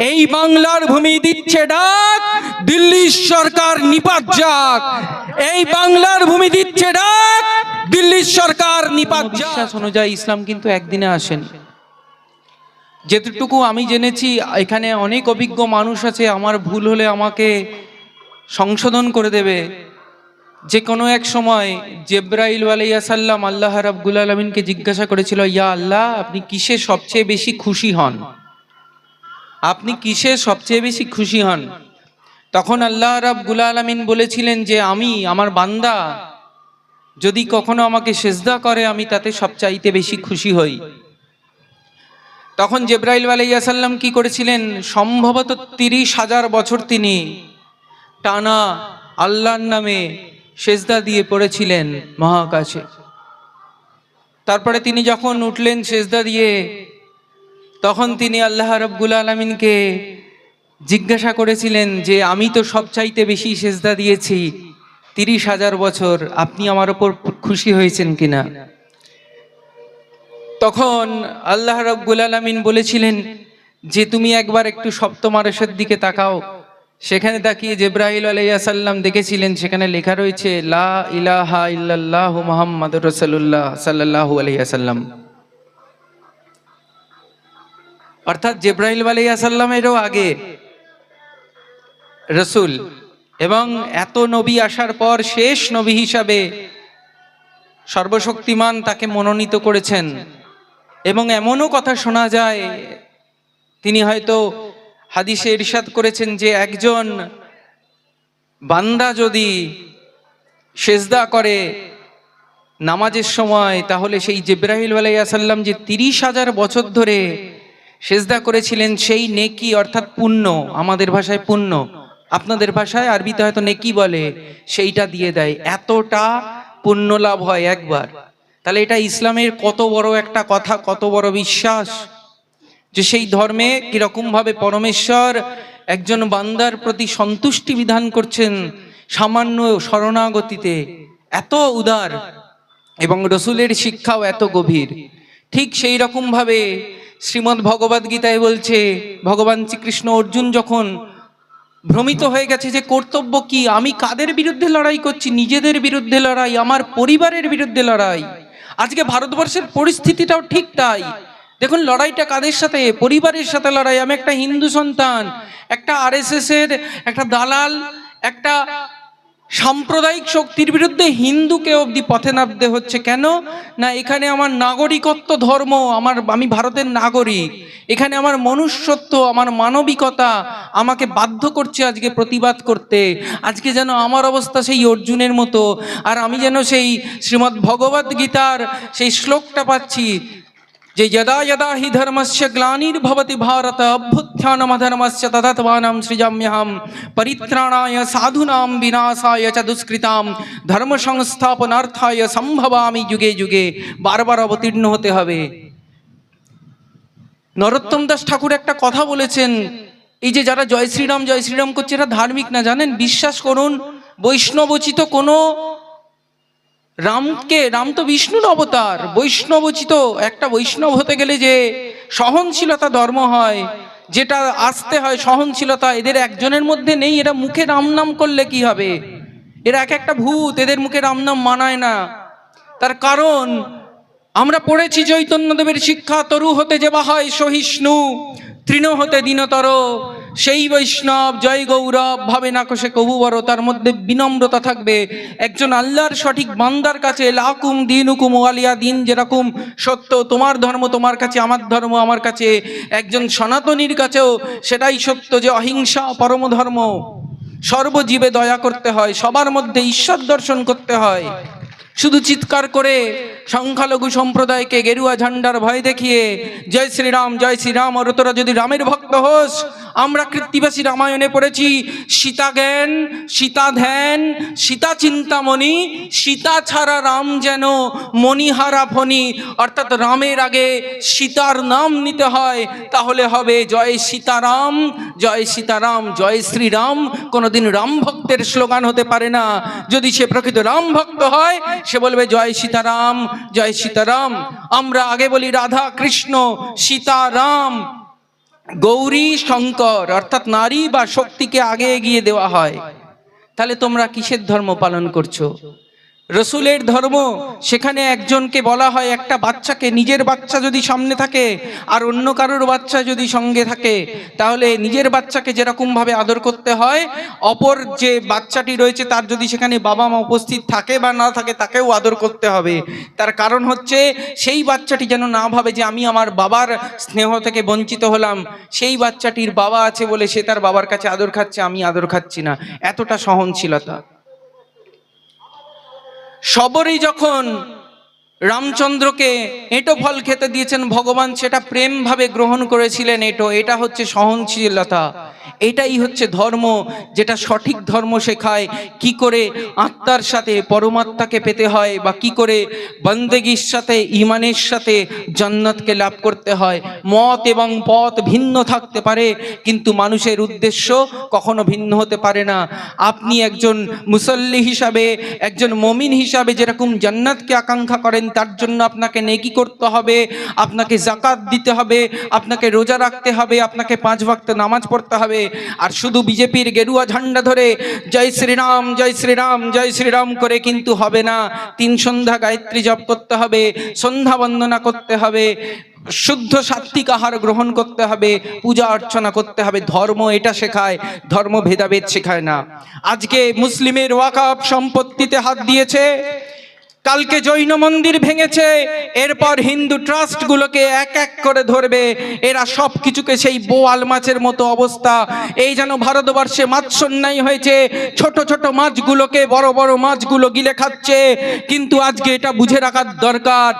এই বাংলার ভূমি দিচ্ছে ডাক, দিল্লির সরকার নিপাত যাক। এই বাংলার ভূমি দিচ্ছে ডাক, দিল্লির সরকার নিপাত বিশ্বাস অনুযায়ী ইসলাম কিন্তু একদিনে আসেন। যেটুকু আমি জেনেছি, এখানে অনেক অভিজ্ঞ মানুষ আছে, আমার ভুল হলে আমাকে সংশোধন করে দেবে। যে কোনো এক সময় জেব্রাইল আলাইসাল্লাম আল্লাহ রাব্বুল আলমিনকে জিজ্ঞাসা করেছিল, ইয়া আল্লাহ, আপনি কিসে সবচেয়ে বেশি খুশি হন? আপনি কিসে সবচেয়ে বেশি খুশি হন? তখন আল্লাহ রাব্বুল আলমিন বলেছিলেন যে, আমি, আমার বান্দা, যদি কখনো আমাকে সেজদা করে, আমি তাতে সবচাইতে বেশি খুশি হই। তখন জেব্রাইল আলাইসাল্লাম কি করেছিলেন? সম্ভবত তিরিশ হাজার বছর তিনি টানা আল্লাহর নামে সেজদা দিয়ে পড়েছিলেন মহাকাশে। তারপরে তিনি যখন উঠলেন সেজদা দিয়ে তখন তিনি আল্লাহ রব্বুল আলমিনকে জিজ্ঞাসা করেছিলেন যে, আমি তো সবচাইতে বেশি সেজদা দিয়েছি, তিরিশ হাজার বছর, আপনি আমার ওপর খুশি হয়েছেন কিনা? তখন আল্লাহ রব্বুল আলমিন বলেছিলেন যে, তুমি একবার একটু সপ্তম আরসের দিকে তাকাও। সেখানে তাকিয়ে জেব্রাহিল আলাইসাল্লাম দেখেছিলেন, সেখানে লেখা রয়েছে, লা ইলাহা ইল্লাল্লাহ মুহাম্মদ রসুল্লাহ সাল্লাল্লাহু আলাইসাল্লাম অর্থাৎ জেব্রাহিল আলাইসাল্লামেরও আগে। রসুল। এবং এত নবী আসার পর শেষ নবী হিসাবে সর্বশক্তিমান তাকে মনোনীত করেছেন। এবং এমনও কথা শোনা যায়, তিনি হয়তো হাদিসে ইরশাদ করেছেন যে একজন বান্দা যদি সেজদা করে নামাজের সময়, তাহলে সেই জিব্রাহিল আলাইসাল্লাম যে তিরিশ হাজার বছর ধরে সেজদা করেছিলেন সেই নেকি অর্থাৎ পুণ্য, আমাদের ভাষায় পুণ্য। আপনাদের ভাষায় আরবিতে হয়তো নেকি বলে, সেইটা দিয়ে দেয়। এতটা পুণ্য লাভ হয় একবার। তাহলে এটা ইসলামের কত বড় একটা কথা, কত বড় বিশ্বাস যে সেই ধর্মে কীরকম ভাবে পরমেশ্বর একজন বান্দার প্রতি সন্তুষ্টি বিধান করছেন সামান্য শরণাগতিতে। এত উদার এবং রসুলের শিক্ষাও এত গভীর। ঠিক সেই রকম ভাবে শ্রীমদ্ ভগবদ গীতায় বলছে, ভগবান শ্রীকৃষ্ণ অর্জুন যখন ভ্রমিত হয়ে গেছে যে কর্তব্য কি? আমি কাদের বিরুদ্ধে লড়াই করছি? নিজেদের বিরুদ্ধে লড়াই, আমার পরিবারের বিরুদ্ধে লড়াই? আজকে ভারতবর্ষের পরিস্থিতিটাও ঠিক তাই। দেখুন, লড়াইটা কাদের সাথে? পরিবারের সাথে লড়াই। আমি একটা হিন্দু সন্তান, একটা আরএসএস এর, একটা দালাল, একটা সাম্প্রদায়িক শক্তির বিরুদ্ধে হিন্দুকে অবধি পথে নামতে হচ্ছে কেন? না, এখানে আমার নাগরিকত্ব ধর্ম, আমার, আমি ভারতের নাগরিক। এখানে আমার মনুষ্যত্ব, আমার মানবিকতা আমাকে বাধ্য করছে আজকে প্রতিবাদ করতে। আজকে যেন আমার অবস্থা সেই অর্জুনের মতো। আর আমি যেন সেই শ্রীমদ্ ভগবদ গীতার সেই শ্লোকটা পাচ্ছি যে যদা যদা হি ধর্মস্য গ্লানির্ভবতি ভারত, অভ্যুত্থানমধর্মস্য তদত্বানাম সৃজাম্যহম, পরিত্রাণায়, সাধুনাম বিনাশায় চ দুষ্কৃতাম ধর্ম সংস্থাপনার্থায় সম্ভবামি যুগে যুগে, বারবার অবতীর্ণ হতে হবে। নরোত্তম দাস ঠাকুর একটা কথা বলেছেন, এই যে যারা জয় শ্রীরাম জয় শ্রীরাম করছে, এরা ধার্মিক না, জানেন? বিশ্বাস করুন, বৈষ্ণবচিত কোনো রামকে, রাম তো বিষ্ণুর অবতার, বৈষ্ণবচিত, একটা বৈষ্ণব হতে গেলে যে সহনশীলতা ধর্ম হয়, যেটা আসতে হয় সহনশীলতা, এদের একজনের মধ্যে নেই, এরা মুখে রাম নাম করলে কি হবে? এরা এক একটা ভূত, এদের মুখে রাম নাম মানায় না। তার কারণ, আমরা পড়েছি চৈতন্যদেবের শিক্ষা, তরু হতে যেবা হয় সহিষ্ণু, তৃণ হতে দীনতর সেই বৈষ্ণব, জয় গৌরব, ভাবে না কষে কবু বড়, তার মধ্যে বিনম্রতা থাকবে। একজন আল্লাহর সঠিক বান্দার কাছে, লাকুম দিন হুকুম আলিয়া দিন যেরকম সত্য, তোমার ধর্ম তোমার কাছে, আমার ধর্ম আমার কাছে। একজন সনাতনীর কাছেও সেটাই সত্য যে অহিংসা পরম ধর্ম। সর্বজীবে দয়া করতে হয়, সবার মধ্যে ঈশ্বর দর্শন করতে হয়। শুধু চিৎকার করে সংখ্যালঘু সম্প্রদায়কে গেরুয়া ঝান্ডার ভয় দেখিয়ে, জয় শ্রীরাম জয় শ্রীরাম আর তোরা যদি রামের ভক্ত হোস আমরা কৃত্তিবাসী রামায়ণে পড়েছি, সীতা জ্ঞান, সীতা ধ্যান, সীতা চিন্তামণি, সীতা ছাড়া রাম যেন মণিহারা ফণি। অর্থাৎ রামের আগে সীতার নাম নিতে হয়, তাহলে হবে জয় সীতারাম জয় সীতারাম, জয় শ্রীরাম। কোনোদিন রাম ভক্তের স্লোগান হতে পারে না। যদি সে প্রকৃত রাম ভক্ত হয়, সে বলবে জয় সীতারাম জয় সীতারাম। আমরা আগে বলি রাধা কৃষ্ণ, সীতারাম। গৌরী শঙ্কর, অর্থাৎ নারী বা শক্তিকে আগে এগিয়ে দেওয়া হয়। তাহলে তোমরা কিসের ধর্ম পালন করছ? রসুলের ধর্ম, সেখানে একজনকে বলা হয় একটা বাচ্চাকে, নিজের বাচ্চা যদি সামনে থাকে আর অন্য কারোর বাচ্চা যদি সঙ্গে থাকে, তাহলে নিজের বাচ্চাকে যেরকম ভাবে আদর করতে হয়, অপর যে বাচ্চাটি রয়েছে তার যদি সেখানে বাবা মা উপস্থিত থাকে বা না থাকে, তাকেও আদর করতে হবে। তার কারণ হচ্ছে, সেই বাচ্চাটি যেন না ভাবে যে আমি আমার বাবার স্নেহ থেকে বঞ্চিত হলাম, সেই বাচ্চাটির বাবা আছে বলে সে তার বাবার কাছে আদর খাচ্ছে, আমি আদর খাচ্ছি না। এতটা সহনশীলতা। সবরই যখন রামচন্দ্রকে এঁটো ফল খেতে দিয়েছেন ভগবান, সেটা প্রেমভাবে গ্রহণ করেছিলেন এটো। এটা হচ্ছে সহনশীলতা। এটাই হচ্ছে ধর্ম, যেটা সঠিক ধর্ম শেখায় কি করে আত্মার সাথে পরমাত্মাকে পেতে হয় বা কি করে বন্দেগীর সাথে, ইমানের সাথে জান্নাতকে লাভ করতে হয়। মত এবং পথ ভিন্ন থাকতে পারে, কিন্তু মানুষের উদ্দেশ্য কখনো ভিন্ন হতে পারে না। আপনি একজন মুসল্লি হিসাবে, একজন মমিন হিসাবে যেরকম জান্নাতকে আকাঙ্ক্ষা করেন, তার জন্য আপনাকে নেকি করতে হবে, আপনাকে জাকাত দিতে হবে, আপনাকে রোজা রাখতে হবে, আপনাকে পাঁচ ওয়াক্ত নামাজ পড়তে হবে। আর শুধু বিজেপির গেরুয়া ঝান্ডা ধরে জয় শ্রীরাম জয় শ্রীরাম জয় শ্রীরাম করে কিন্তু হবে না। তিন সন্ধ্যা গায়ত্রী জপ করতে হবে, সন্ধ্যা বন্দনা করতে হবে, শুদ্ধ সাত্বিক আহার গ্রহণ করতে হবে, পূজা অর্চনা করতে হবে। ধর্ম এটা শেখায়, ধর্ম ভেদাভেদ শেখায় না। আজকে মুসলিমের ওয়াকাফ সম্পত্তিতে হাত দিয়েছে কালকে জৈন মন্দির ভেঙেছে, এরপর হিন্দু ট্রাস্টগুলোকে এক এক করে ধরবে, এরা সব কিছুকে সেই বোয়াল মাছের মতো অবস্থা। এই যেন ভারতবর্ষে মাছ সন্ন্যায় হয়েছে, ছোট ছোট মাছগুলোকে বড় বড় মাছগুলো গিলে খাচ্ছে, কিন্তু আজকে এটা বুঝে রাখার দরকার।